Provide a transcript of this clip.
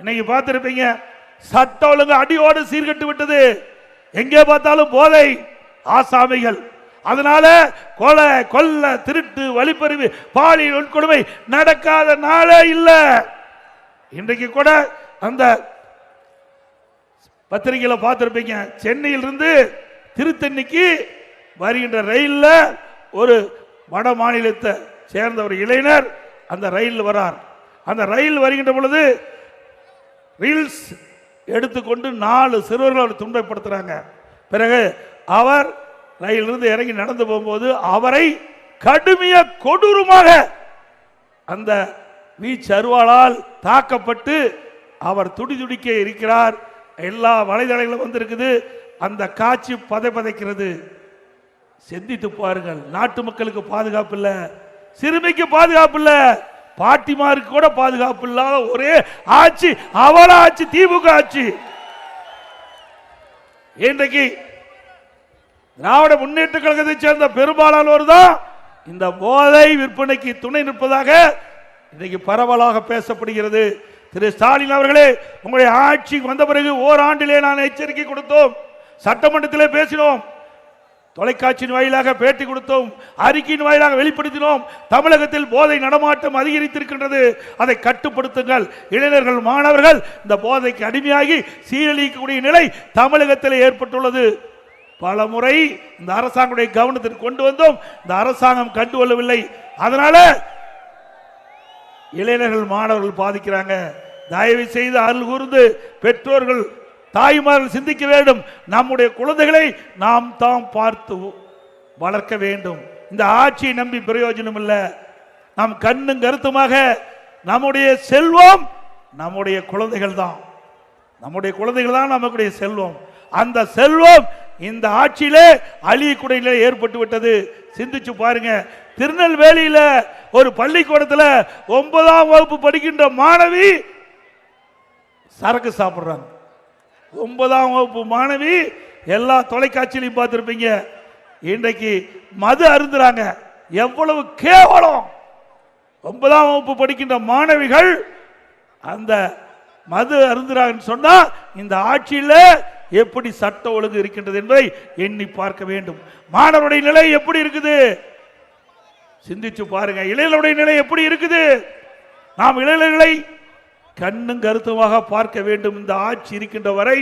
இன்னைக்கு பார்த்திருப்பீங்க சட்ட ஒழுங்கு அடியோடு சீர்கட்டு விட்டது. எங்கே பார்த்தாலும் போதை ஆசாமிகள். அதனால கொலை கொல்ல திருட்டு வழிப்பறிவு பாலியல் உட்கொடுமை நடக்காத நாளே இல்லை. இன்றைக்கு கூட அந்த பத்திரிகையில பார்த்திருப்பீங்க சென்னையிலிருந்து திருத்தணிக்கு வருகின்ற ரயிலில் ஒரு வட மாநிலத்தை சேர்ந்த ஒரு இளைஞர் அந்த ரயிலில் வரார். அந்த ரயில் வருகின்ற பொழுது ரீல்ஸ் எடுத்துக்கொண்டு நாலு சிறுவர்கள் அவர் துன்பப்படுத்துகிறாங்க பிறகு அவர் ரயிலிருந்து இறங்கி நடந்து போகும்போது அவரை கடுமைய கொடூரமாக அந்த வீச்சு அருவாளால் தாக்கப்பட்டு அவர் துடி துடிக்க இருக்கிறார். எல்லா வலைதளங்களும் வந்திருக்குது. அந்த காட்சி பதை பதைக்கிறது. சிந்தித்து பாருங்கள். நாட்டு மக்களுக்கு பாதுகாப்பு இல்லை. சிறுமிக்கு பாதுகாப்பு இல்லை. பாட்டிமாருக்கு கூட பாதுகாப்பு இல்லாத ஒரே ஆட்சி அவள ஆட்சி திமுக ஆட்சி. இன்றைக்கு திராவிட முன்னேற்ற கழகத்தை சேர்ந்த பெரும்பாலானோர் தான் இந்த போதை விற்பனைக்கு துணை நிற்பதாக இன்றைக்கு பரவலாக பேசப்படுகிறது. திரு ஸ்டாலின் அவர்களே உங்களுடைய ஆட்சிக்கு வந்த பிறகு ஓராண்டிலே நான் எச்சரிக்கை கொடுத்தோம். சட்டமன்றத்திலே பேசினோம். தொலைக்காட்சியின் வாயிலாக பேட்டி கொடுத்தோம் அறிக்கையின் வாயிலாக வெளிப்படுத்தினோம். தமிழகத்தில் போதை நடமாட்டம் அதிகரித்திருக்கின்றது. அதை கட்டுப்படுத்துங்கள். இளைஞர்கள் மாணவர்கள் இந்த போதைக்கு அடிமையாகி சீரழிக்கக்கூடிய நிலை தமிழகத்தில் ஏற்பட்டுள்ளது. பல முறை இந்த அரசாங்கத்துடைய கவனத்திற்கு கொண்டு வந்தோம். இந்த அரசாங்கம் கண்டுகொள்ளவில்லை. அதனால இளைஞர்கள் மாணவர்கள் பாதிக்கிறாங்க. தயவு செய்து அருள் கூர்ந்து பெற்றோர்கள் தாய்மார்கள் சிந்திக்க வேண்டும். நம்முடைய குழந்தைகளை நாம் தாம் பார்த்து வளர்க்க வேண்டும். இந்த ஆட்சியை நம்பி பிரயோஜனம் இல்லை. நாம் கண்ணும் கருத்துமாக நம்முடைய செல்வம் நம்முடைய குழந்தைகள் தான். நம்முடைய குழந்தைகள் தான் நமக்குடைய செல்வம். அந்த செல்வம் இந்த ஆட்சியிலே அழியக்கூடிய நிலை ஏற்பட்டு விட்டது. சிந்திச்சு பாருங்க. திருநெல்வேலியில ஒரு பள்ளிக்கூடத்தில் ஒன்பதாம் வகுப்பு படிக்கின்ற மாணவி சரக்கு சாப்பிடுறாங்க. ஒன்பதாம் வகுப்பு மாணவி எல்லா தொலைக்காட்சியிலையும் பார்த்துருப்பீங்க. இன்றைக்கு மது அருந்துறாங்க. எவ்வளவு கேவலம். ஒன்பதாம் வகுப்பு படிக்கின்ற மாணவிகள் அந்த மது அருந்துறாங்கன்னு சொன்னால் இந்த ஆட்சியில் எப்படி சட்ட ஒழுங்கு இருக்கின்றது என்பதை எண்ணி பார்க்க வேண்டும். மாணவருடைய நிலை எப்படி இருக்குது? சிந்திச்சு பாருங்க. இளைஞருடைய நிலை எப்படி இருக்குது? நாம் இளைஞர்களை கண்ணும் கருத்துமாக பார்க்க வேண்டும். இந்த ஆட்சி இருக்கின்ற வரை